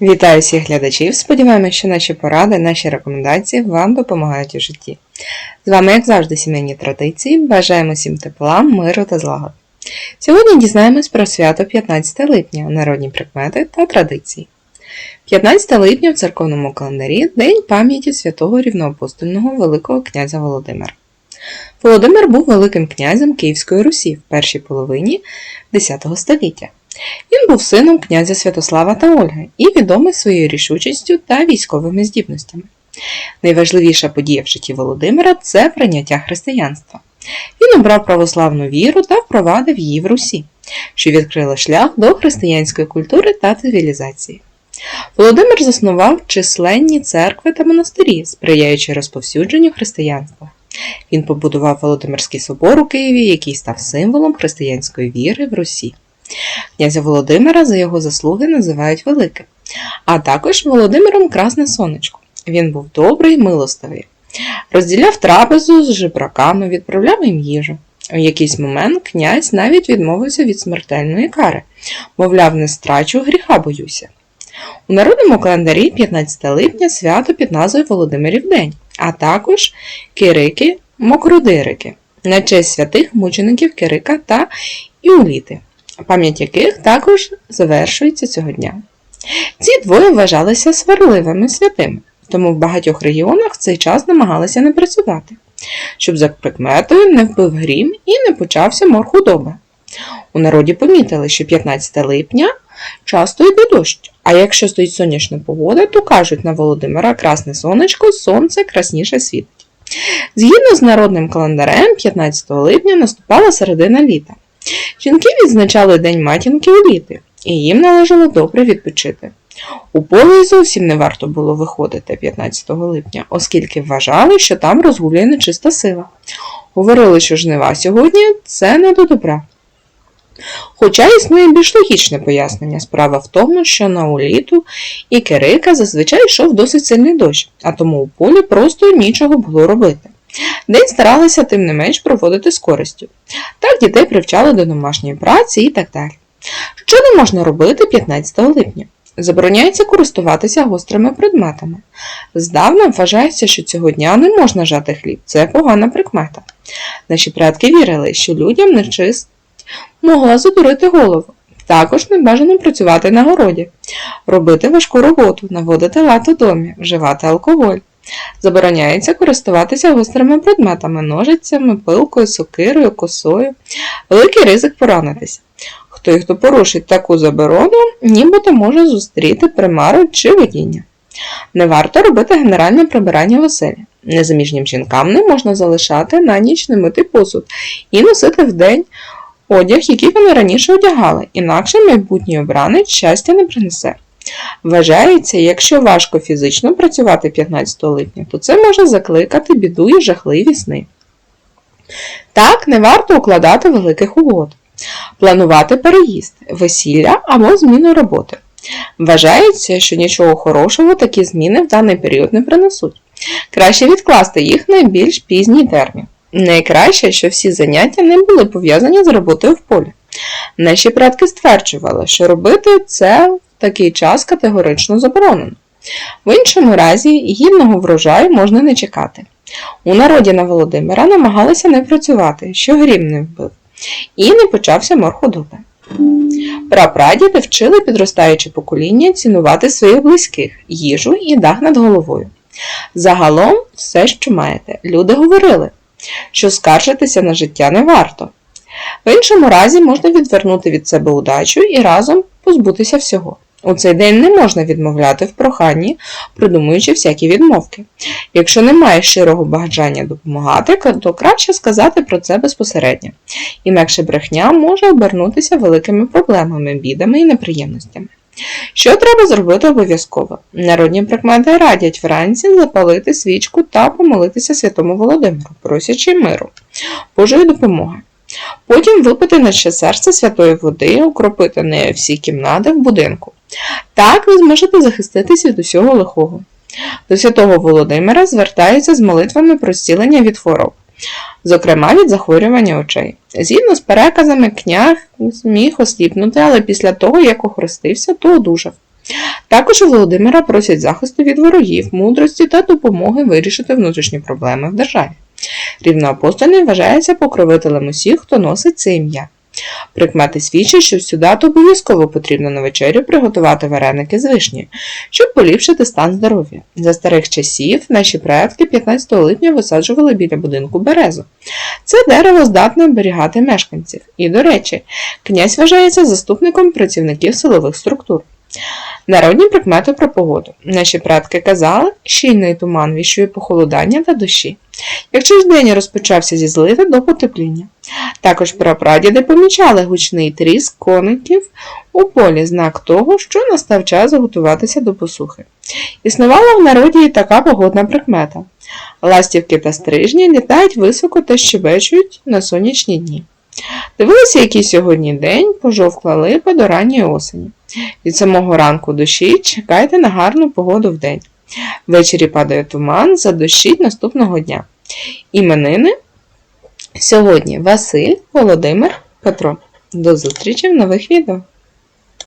Вітаю всіх глядачів! Сподіваємося, що наші поради, наші рекомендації вам допомагають у житті. З вами, як завжди, сімейні традиції. Бажаємо всім тепла, миру та злагоди. Сьогодні дізнаємось про свято 15 липня, народні прикмети та традиції. 15 липня в церковному календарі День пам'яті святого рівноапостольного Великого князя Володимира. Володимир був Великим князем Київської Русі в першій половині X століття. Він був сином князя Святослава та Ольги і відомий своєю рішучістю та військовими здібностями. Найважливіша подія в житті Володимира це прийняття християнства. Він обрав православну віру та впровадив її в Русі, що відкрило шлях до християнської культури та цивілізації. Володимир заснував численні церкви та монастирі, сприяючи розповсюдженню християнства. Він побудував Володимирський собор у Києві, який став символом християнської віри в Русі. Князя Володимира за його заслуги називають Великим, а також Володимиром Красне Сонечко. Він був добрий, милостивий. Розділяв трапезу з жебраками, відправляв їм їжу. У якийсь момент князь навіть відмовився від смертельної кари, мовляв, не страчу гріха боюся. У народному календарі 15 липня свято під назвою Володимирів День, а також Кирики Мокрудирики на честь святих мучеників Кирика та Іуліти пам'ять яких також завершується цього дня. Ці двоє вважалися сварливими святими, тому в багатьох регіонах в цей час намагалися не працювати, щоб за прикметою не вбив грім і не почався мор худоби. У народі помітили, що 15 липня часто йде дощ, а якщо стоїть сонячна погода, то кажуть на Володимира красне сонечко, сонце красніше світить. Згідно з народним календарем, 15 липня наступала середина літа. Жінки відзначали День матінки у літи, і їм належало добре відпочити. У поле зовсім не варто було виходити 15 липня, оскільки вважали, що там розгуляє нечиста сила. Говорили, що жнива сьогодні це не до добра. Хоча існує більш логічне пояснення, справа в тому, що на уліту і Кирика зазвичай йшов досить сильний дощ, а тому у полі просто нічого було робити. День старалися тим не менш проводити з користю. Так дітей привчали до домашньої праці і так далі. Що не можна робити 15 липня? Забороняється користуватися гострими предметами. Здавна вважається, що цього дня не можна жати хліб, це погана прикмета. Наші предки вірили, що людям нечист могла задурити голову. Також не бажано працювати на городі, робити важку роботу, наводити лад у домі, вживати алкоголь. Забороняється користуватися гострими предметами, ножицями, пилкою, сокирою, косою. Великий ризик поранитися. Хто хто порушить таку заборону, нібито може зустріти примару чи видіння. Не варто робити генеральне прибирання в оселі. Незаміжнім жінкам не можна залишати на ніч немитий посуд і носити вдень одяг, який вони раніше одягали, інакше майбутній обранець щастя не принесе. Вважається, якщо важко фізично працювати 15 липня, то це може закликати біду і жахливі сни. Так, не варто укладати великих угод, планувати переїзд, весілля або зміну роботи. Вважається, що нічого хорошого такі зміни в даний період не принесуть. Краще відкласти їх на більш пізній термін. Найкраще, що всі заняття не були пов'язані з роботою в полі. Наші предки стверджували, що робити це такий час категорично заборонено. В іншому разі гідного врожаю можна не чекати. У народі на Володимира намагалися не працювати, що грім не вбив, і не почався мор худоби. Прапрадіди вчили підростаюче покоління цінувати своїх близьких, їжу і дах над головою. Загалом, все, що маєте, люди говорили, що скаржитися на життя не варто. В іншому разі можна відвернути від себе удачу і разом позбутися всього. У цей день не можна відмовляти в проханні, придумуючи всякі відмовки. Якщо немає щирого бажання допомагати, то краще сказати про це безпосередньо. Інакше брехня може обернутися великими проблемами, бідами і неприємностями. Що треба зробити обов'язково? Народні прикмети радять вранці запалити свічку та помолитися святому Володимиру, просячи миру, Божої допомоги. Потім випити на ще серце святої води, укропити нею всі кімнати в будинку. Так ви зможете захиститись від усього лихого. До святого Володимира звертаються з молитвами про зцілення від хвороб, зокрема від захворювання очей. Згідно з переказами, князь зміг осліпнути, але після того, як охрестився, то одужав. Також у Володимира просять захисту від ворогів, мудрості та допомоги вирішити внутрішні проблеми в державі. Рівноапостольний вважається покровителем усіх, хто носить це ім'я. Прикмети свідчать, що всю дату обов'язково потрібно на вечерю приготувати вареники з вишні, щоб поліпшити стан здоров'я. За старих часів наші предки 15 липня висаджували біля будинку березу. Це дерево здатне оберігати мешканців. І, до речі, князь вважається заступником працівників силових структур. Народні прикмети про погоду. Наші предки казали, щільний туман віщує похолодання та дощі. Якщо ж день розпочався зі зливи до потепління. Також прапрадіди помічали гучний тріск коників у полі, знак того, що настав час готуватися до посухи. Існувала в народі і така погодна прикмета. Ластівки та стрижні літають високо та щебечуть на сонячні дні. Дивилися, який сьогодні день, пожовкла липа до ранньої осені. Від самого ранку дощі чекайте на гарну погоду в день. Ввечері падає туман, задощить наступного дня. Іменини сьогодні Василь, Володимир, Петро. До зустрічі в нових відео!